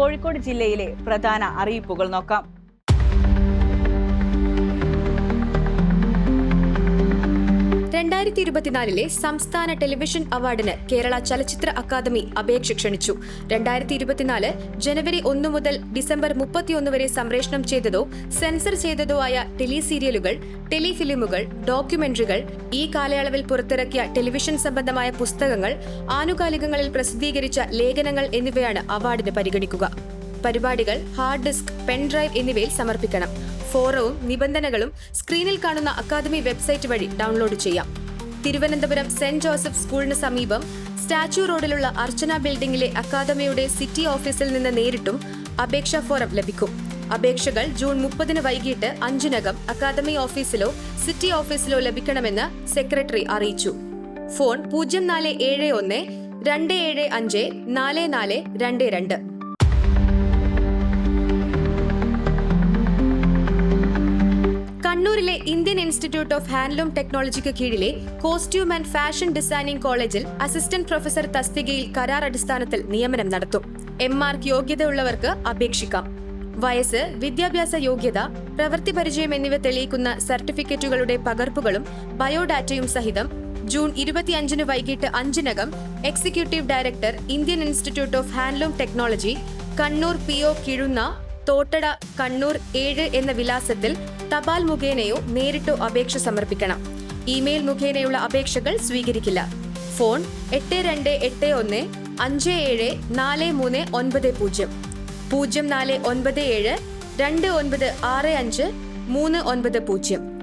കോഴിക്കോട് ജില്ലയിലെ പ്രധാന അറിയിപ്പുകൾ നോക്കാം. രണ്ടായിരത്തി ഇരുപത്തിനാലിലെ സംസ്ഥാന ടെലിവിഷൻ അവാർഡിന് കേരള ചലച്ചിത്ര അക്കാദമി അപേക്ഷ ക്ഷണിച്ചു. രണ്ടായിരത്തി ഇരുപത്തിനാല് ജനുവരി ഒന്ന് മുതൽ ഡിസംബർ മുപ്പത്തിയൊന്ന് വരെ സംപ്രേഷണം ചെയ്തതോ സെൻസർ ചെയ്തതോ ആയ ടെലി സീരിയലുകൾ ടെലിഫിലിമുകൾ ഡോക്യുമെന്ററികൾ ഈ കാലയളവിൽ പുറത്തിറക്കിയ ടെലിവിഷൻ സംബന്ധമായ പുസ്തകങ്ങൾ ആനുകാലികങ്ങളിൽ പ്രസിദ്ധീകരിച്ച ലേഖനങ്ങൾ എന്നിവയാണ് അവാർഡിന് പരിഗണിക്കുക. പരിപാടികൾ ഹാർഡ് ഡിസ്ക് പെൻഡ്രൈവ് എന്നിവയിൽ സമർപ്പിക്കണം. ഫോറവും നിബന്ധനകളും സ്ക്രീനിൽ കാണുന്ന അക്കാദമി വെബ്സൈറ്റ് വഴി ഡൗൺലോഡ് ചെയ്യാം. തിരുവനന്തപുരം സെന്റ് ജോസഫ് സ്കൂളിന് സമീപം സ്റ്റാച്യു റോഡിലുള്ള അർച്ചന ബിൽഡിംഗിലെ അക്കാദമിയുടെ സിറ്റി ഓഫീസിൽ നിന്ന് നേരിട്ടും അപേക്ഷാ ഫോറം ലഭിക്കും. അപേക്ഷകൾ ജൂൺ മുപ്പതിന് വൈകിട്ട് അഞ്ചിനകം അക്കാദമി ഓഫീസിലോ സിറ്റി ഓഫീസിലോ ലഭിക്കണമെന്ന് സെക്രട്ടറി അറിയിച്ചു. ഫോൺ പൂജ്യം നാല് ഏഴ് ഒന്ന് രണ്ട് ഏഴ് അഞ്ച് നാല് നാല് രണ്ട് രണ്ട്. കണ്ണൂരിലെ ഇന്ത്യൻ ഇൻസ്റ്റിറ്റ്യൂട്ട് ഓഫ് ഹാൻഡ്ലൂം ടെക്നോളജിക്ക് കീഴിലെ കോസ്റ്റ്യൂം ആൻഡ് ഫാഷൻ ഡിസൈനിംഗ് കോളേജിൽ അസിസ്റ്റന്റ് പ്രൊഫസർ തസ്തികയിൽ കരാർ അടിസ്ഥാനത്തിൽ നിയമനം നടത്തും. എം മാർക്ക് യോഗ്യതയുള്ളവർക്ക് അപേക്ഷിക്കാം. വയസ്സ് വിദ്യാഭ്യാസ യോഗ്യത പ്രവൃത്തി പരിചയം എന്നിവ തെളിയിക്കുന്ന സർട്ടിഫിക്കറ്റുകളുടെ പകർപ്പുകളും ബയോഡാറ്റയും സഹിതം ജൂൺ ഇരുപത്തിയഞ്ചിന് വൈകിട്ട് അഞ്ചിനകം executive director Indian institute of handloom technology Kannur P O Kizhunna Thottada Kannur ഏഴ് എന്ന വിലാസത്തിൽ തപാൽ മുഖേനയോ നേരിട്ടോ അപേക്ഷ സമർപ്പിക്കണം. ഇമെയിൽ മുഖേനയുള്ള അപേക്ഷകൾ സ്വീകരിക്കില്ല. ഫോൺ എട്ട് രണ്ട് എട്ട് ഒന്ന് അഞ്ച് ഏഴ് നാല് മൂന്ന് ഒൻപത് പൂജ്യം. പൂജ്യം നാല് ഒൻപത് ഏഴ് രണ്ട് ഒൻപത് ആറ് അഞ്ച് മൂന്ന് ഒൻപത് പൂജ്യം.